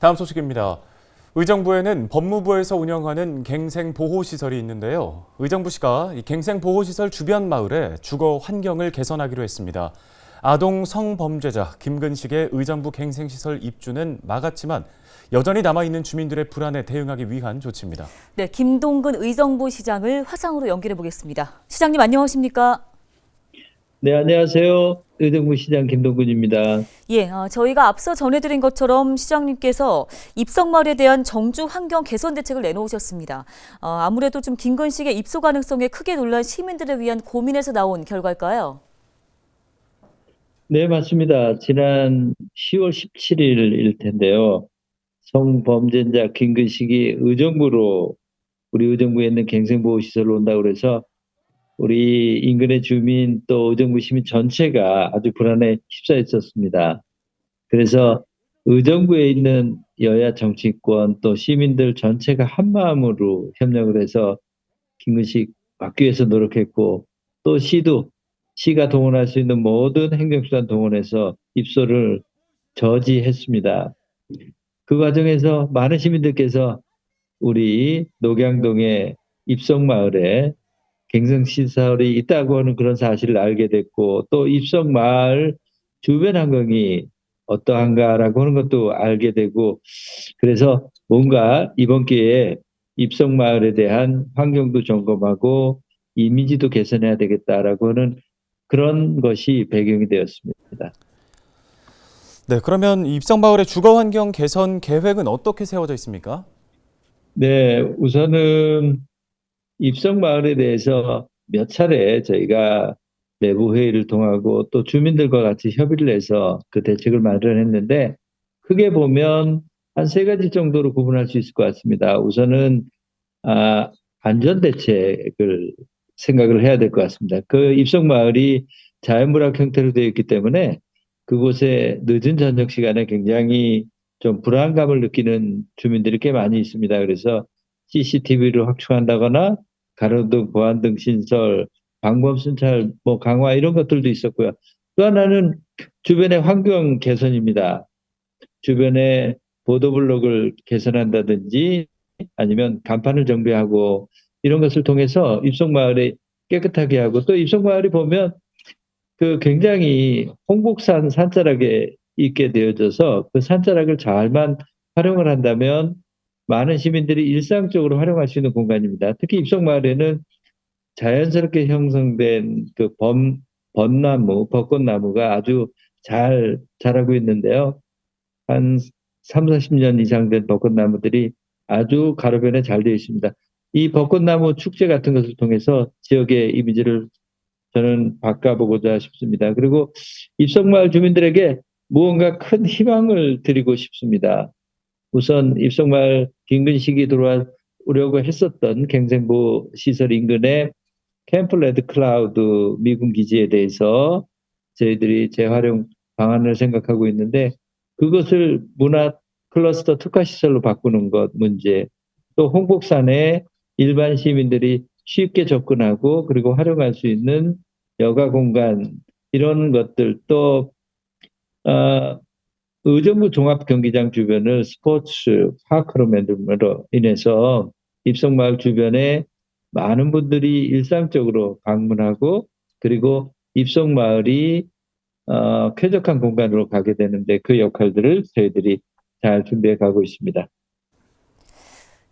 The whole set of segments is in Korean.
다음 소식입니다. 의정부에는 법무부에서 운영하는 갱생 보호 시설이 있는데요. 의정부시가 이 갱생 보호 시설 주변 마을의 주거 환경을 개선하기로 했습니다. 아동 성범죄자 김근식의 의정부 갱생 시설 입주는 막았지만 여전히 남아 있는 주민들의 불안에 대응하기 위한 조치입니다. 네, 김동근 의정부 시장을 화상으로 연결해 보겠습니다. 시장님 안녕하십니까? 네, 안녕하세요. 의정부 시장 김동근입니다. 예, 어, 저희가 앞서 전해드린 것처럼 시장님께서 입성마을에 대한 정주 환경 개선 대책을 내놓으셨습니다. 어, 아무래도 좀 김근식의 입소 가능성에 크게 놀란 시민들을 위한 고민에서 나온 결과일까요? 네, 맞습니다. 지난 10월 17일일 텐데요. 성범죄자 김근식이 의정부로 우리 의정부에 있는 갱생보호시설로 온다고 그래서 우리 인근의 주민 또 의정부 시민 전체가 아주 불안에 휩싸였었습니다. 그래서 의정부에 있는 여야 정치권 또 시민들 전체가 한 마음으로 협력을 해서 김근식 막기 위해서 노력했고 또 시도 시가 동원할 수 있는 모든 행정수단 동원해서 입소를 저지했습니다. 그 과정에서 많은 시민들께서 우리 녹양동의 입성마을에 갱생시설이 있다고 하는 그런 사실을 알게 됐고 또 입성마을 주변 환경이 어떠한가라고 하는 것도 알게 되고 그래서 뭔가 이번 기회에 입성마을에 대한 환경도 점검하고 이미지도 개선해야 되겠다라고 하는 그런 것이 배경이 되었습니다. 네, 그러면 입성마을의 주거 환경 개선 계획은 어떻게 세워져 있습니까? 네, 우선은 입성마을에 대해서 몇 차례 저희가 내부 회의를 통하고 또 주민들과 같이 협의를 해서 그 대책을 마련했는데 크게 보면 한 세 가지 정도로 구분할 수 있을 것 같습니다. 우선은 아, 안전 대책을 생각을 해야 될 것 같습니다. 그 입성 마을이 자연물학 형태로 되어 있기 때문에 그곳에 늦은 저녁 시간에 굉장히 좀 불안감을 느끼는 주민들이 꽤 많이 있습니다. 그래서 CCTV를 확충한다거나 가로등, 보안 등 신설, 방범 순찰, 뭐 강화 이런 것들도 있었고요. 또 하나는 주변의 환경 개선입니다. 주변에 보도블록을 개선한다든지 아니면 간판을 정비하고 이런 것을 통해서 입성마을에 깨끗하게 하고 또 입성마을이 보면 그 굉장히 홍복산 산자락에 있게 되어져서 그 산자락을 잘만 활용을 한다면 많은 시민들이 일상적으로 활용할 수 있는 공간입니다. 특히 입성마을에는 자연스럽게 형성된 그 범, 벚나무, 벚꽃나무가 아주 잘 자라고 있는데요. 한 3, 40년 이상 된 벚꽃나무들이 아주 가로변에 잘 되어 있습니다. 이 벚꽃나무 축제 같은 것을 통해서 지역의 이미지를 저는 바꿔보고자 싶습니다. 그리고 입성마을 주민들에게 무언가 큰 희망을 드리고 싶습니다. 우선 입성마을 인근식이 들어오려고 했었던 갱생보 시설 인근에 캠프 레드 클라우드 미군 기지에 대해서 저희들이 재활용 방안을 생각하고 있는데 그것을 문화 클러스터 특화 시설로 바꾸는 것 문제 또 홍복산에 일반 시민들이 쉽게 접근하고 그리고 활용할 수 있는 여가 공간 이런 것들 또 어, 의정부 종합 경기장 주변을 스포츠 파크로 만듦으로 인해서 입성마을 주변에 많은 분들이 일상적으로 방문하고 그리고 입성마을이 어, 쾌적한 공간으로 가게 되는데 그 역할들을 저희들이 잘 준비해 가고 있습니다.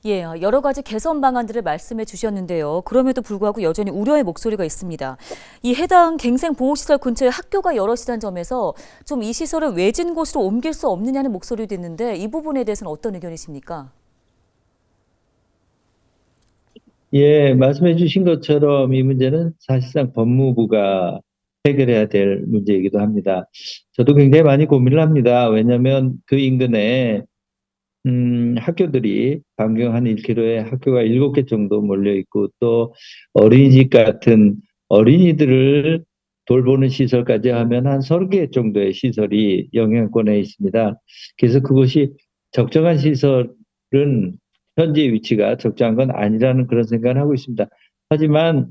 예, 어, 여러 가지 개선 방안들을 말씀해 주셨는데요. 그럼에도 불구하고 여전히 우려의 목소리가 있습니다. 이 해당 갱생 보호시설 근처에 학교가 여럿이라는 점에서 좀 이 시설을 외진 곳으로 옮길 수 없느냐는 목소리도 있는데 이 부분에 대해서는 어떤 의견이십니까? 예, 말씀해 주신 것처럼 이 문제는 사실상 법무부가 해결해야 될 문제이기도 합니다. 저도 굉장히 많이 고민을 합니다. 왜냐하면 그 인근에 음, 학교들이 반경 한 1km에 학교가 7개 정도 몰려 있고 또 어린이집 같은 어린이들을 돌보는 시설까지 하면 한 30개 정도의 시설이 영향권에 있습니다. 그래서 그것이 적정한 시설은 현재 위치가 적정한 건 아니라는 그런 생각을 하고 있습니다. 하지만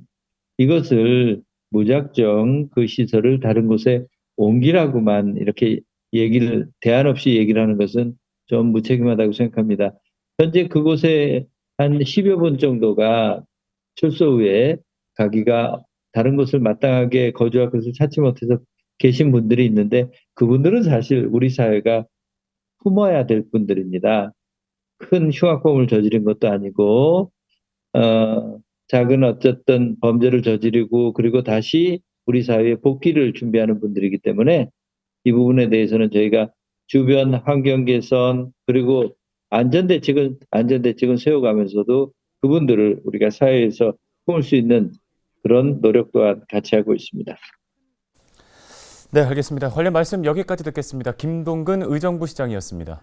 이것을 무작정 그 시설을 다른 곳에 옮기라고만 이렇게 얘기를 대안 없이 얘기를 하는 것은 좀 무책임하다고 생각합니다. 현재 그곳에 한 10여 분 정도가 출소 후에 가기가 다른 곳을 마땅하게 거주할 것을 찾지 못해서 계신 분들이 있는데 그분들은 사실 우리 사회가 품어야 될 분들입니다. 큰 흉악범을 저지른 것도 아니고 어, 작은 어쨌든 범죄를 저지르고 그리고 다시 우리 사회에 복귀를 준비하는 분들이기 때문에 이 부분에 대해서는 저희가 주변 환경 개선 그리고 안전 대책은 안전 대책은 세워가면서도 그분들을 우리가 사회에서 품을 수 있는 그런 노력 또한 같이 하고 있습니다. 네, 알겠습니다. 관련 말씀 여기까지 듣겠습니다. 김동근 의정부 시장이었습니다.